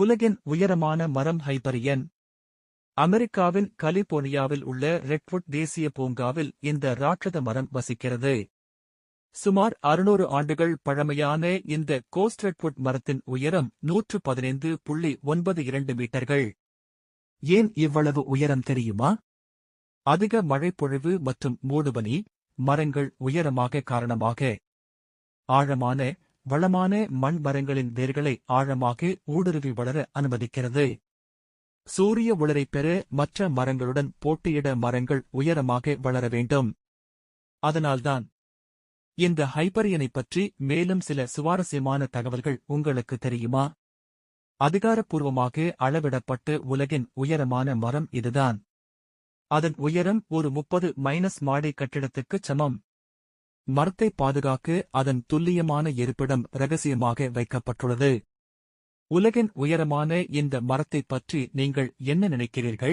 உலகின் உயரமான மரம் ஹைபரியன். அமெரிக்காவின் கலிபோர்னியாவில் உள்ள ரெட்வுட் தேசிய பூங்காவில் இந்த ராட்சத மரம் வசிக்கிறது. சுமார் அறுநூறு ஆண்டுகள் பழமையான இந்த கோஸ்ட் ரெட்வுட் மரத்தின் உயரம் நூற்று பதினைந்து புள்ளி ஒன்பது இரண்டு மீட்டர்கள். ஏன் இவ்வளவு உயரம் தெரியுமா? அதிக மழைப்பொழிவு மற்றும் மூடுபனி மரங்கள் உயரமாக காரணமாக. ஆழமான வளமான மண் மரங்களின் வேர்களை ஆழமாக ஊடுருவி வளர அனுமதிக்கிறது. சூரிய ஒளிரை பெற மற்ற மரங்களுடன் போட்டியிட மரங்கள் உயரமாக வளர வேண்டும். அதனால்தான் இந்த ஹைப்பரியனைப் பற்றி மேலும் சில சுவாரஸ்யமான தகவல்கள் உங்களுக்கு தெரியுமா? அதிகாரப்பூர்வமாக அளவிடப்பட்டு உலகின் உயரமான மரம் இதுதான். அதன் உயரம் ஒரு முப்பது மைனஸ் மாடி கட்டிடத்துக்குச் சமம். மரத்தை பாதுகாக்க அதன் துல்லியமான இருப்பிடம் ரகசியமாக வைக்கப்பட்டுள்ளது. உலகின் உயரமான இந்த மரத்தைப் பற்றி நீங்கள் என்ன நினைக்கிறீர்கள்?